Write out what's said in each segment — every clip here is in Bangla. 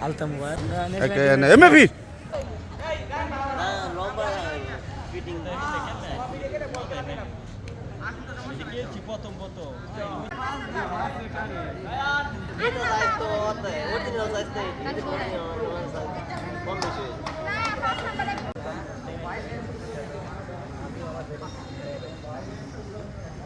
Alta Mubarak. Okay, and MFP. Thank you.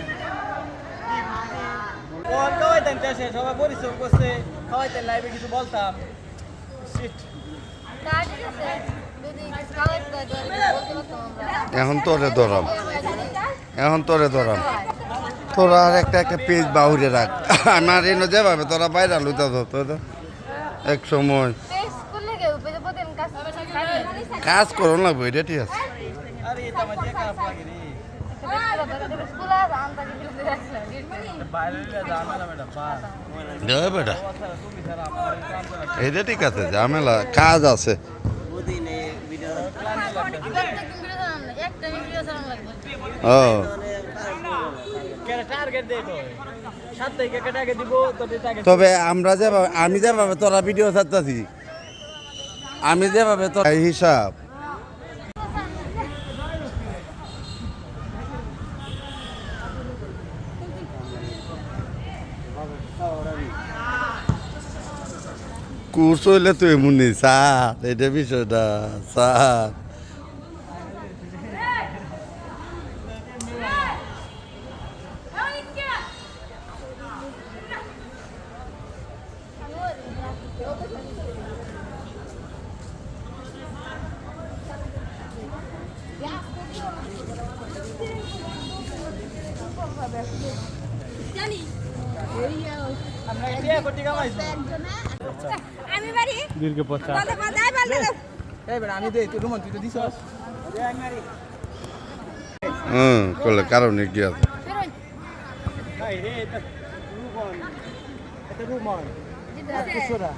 কোন খাওয়াইতেন দেশে সবাই পরিশ্রম করছে খাওয়াইতেন লাইভে কিছু বলতাম শিট এখন তোরে ধরাম। এখন তোরে ধরাম। তোরা আর একটা একটা পেজ বাহুরে রাখ। আমার এনে যেভাবে তোরা বাইরে লুতা ধরতো তো এক সময়। কাজ করো না বইটা ঠিক আছে। বেটা এটা? ঠিক আছে, ঝামেলা, কাজ আছে। ও। তবে আমরা যেভাবে আমি যেভাবে তোরা ভিডিও ছাড়তেছি, আমি যেভাবে তোর হিসাব। কোর্স হইলে তো এমনি স্যার এটা বিষয়টা স্যার আমরা হুম করলে কারণে কি আছে? বেরোন ভাই রে এটা রুমন এটা রুমন কিশোরা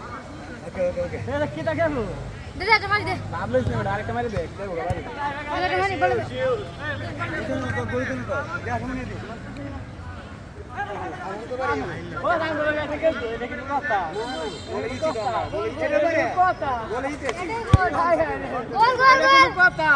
ওকে ওকে ওকে এটা কি তা গেল দে লইছ না আরেকটা মারি দে দেব বাড়ি মারি ও নাম বলে গেছে কে এটা কি কথা